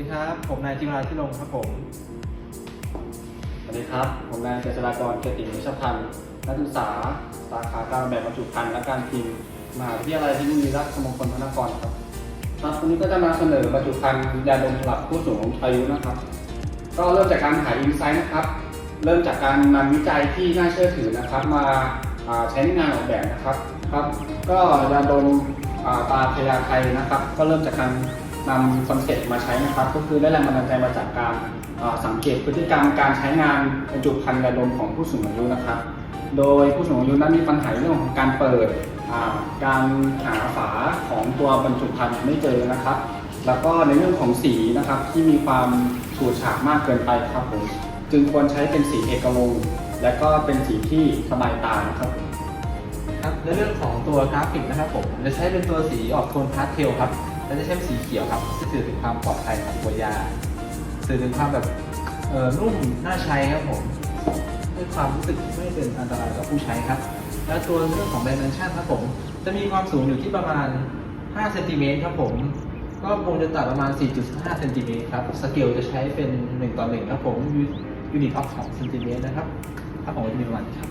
ดีครับ ผมนายจิราที่ลงครับผม สวัสดีครับ ผมนายเจษฎากรเกยรติวิชพันธ์นักศึกษา สาขาการแบบบรรจุภัณฑ์และการพิมพ์มหาวิทยาลัยเทคโนโลยีราชมงคลพระนครครับครับวันนี้ก็จะมาเสนอบรรจุภัณฑ์ยาดมสำหรับผู้สูงอายุนะครับ ก็เริ่มจากการหาอินไซต์นะครับ เริ่มจากการนำวิจัยที่น่าเชื่อถือนะครับ มาใช้ในงานออกแบบนะครับครับ ก็ยาดมตาพยาไทยนะครับ ก็เริ่มจากการ นำคอนเซ็ปต์มาใช้นะครับ ก็คือได้แรงบันดาลใจมาจากการสังเกตพฤติกรรมการใช้งานบรรจุภัณฑ์ยาดมของผู้สูงอายุนะครับ โดยผู้สูงอายุนั้นมีปัญหาเรื่องของการเปิดการหาฝาของตัวบรรจุภัณฑ์ไม่เจอนะครับ แล้วก็ในเรื่องของสีนะครับที่มีความฉูดฉาดมากเกินไปครับผมจึงควรใช้เป็นสีเอกวงและก็เป็นสีที่สบายตานะครับครับในเรื่องของตัวกราฟิกนะครับผมจะใช้เป็นตัวสีออกโทนพาสเทลครับ และจะใช้สีเขียวครับสื่อถึงความปลอดภัยของตัวยา สื่อถึงความแบบเอ่อนุ่มน่าใช้ครับผมให้ความรู้สึกไม่เป็นอันตรายต่อผู้ใช้ครับ และตัวเรื่องของ dimension ครับผม จะมีความสูงอยู่ที่ประมาณ 5 เซนติเมตรครับผม ก็วงจะตัดประมาณ 4.5 เซนติเมตรครับ สเกลจะใช้เป็น 1 ต่อ 1 ครับผมยูนิตออฟ2เซนติเมตรนะครับ ครับผมจะมีประมาณนี้ครับ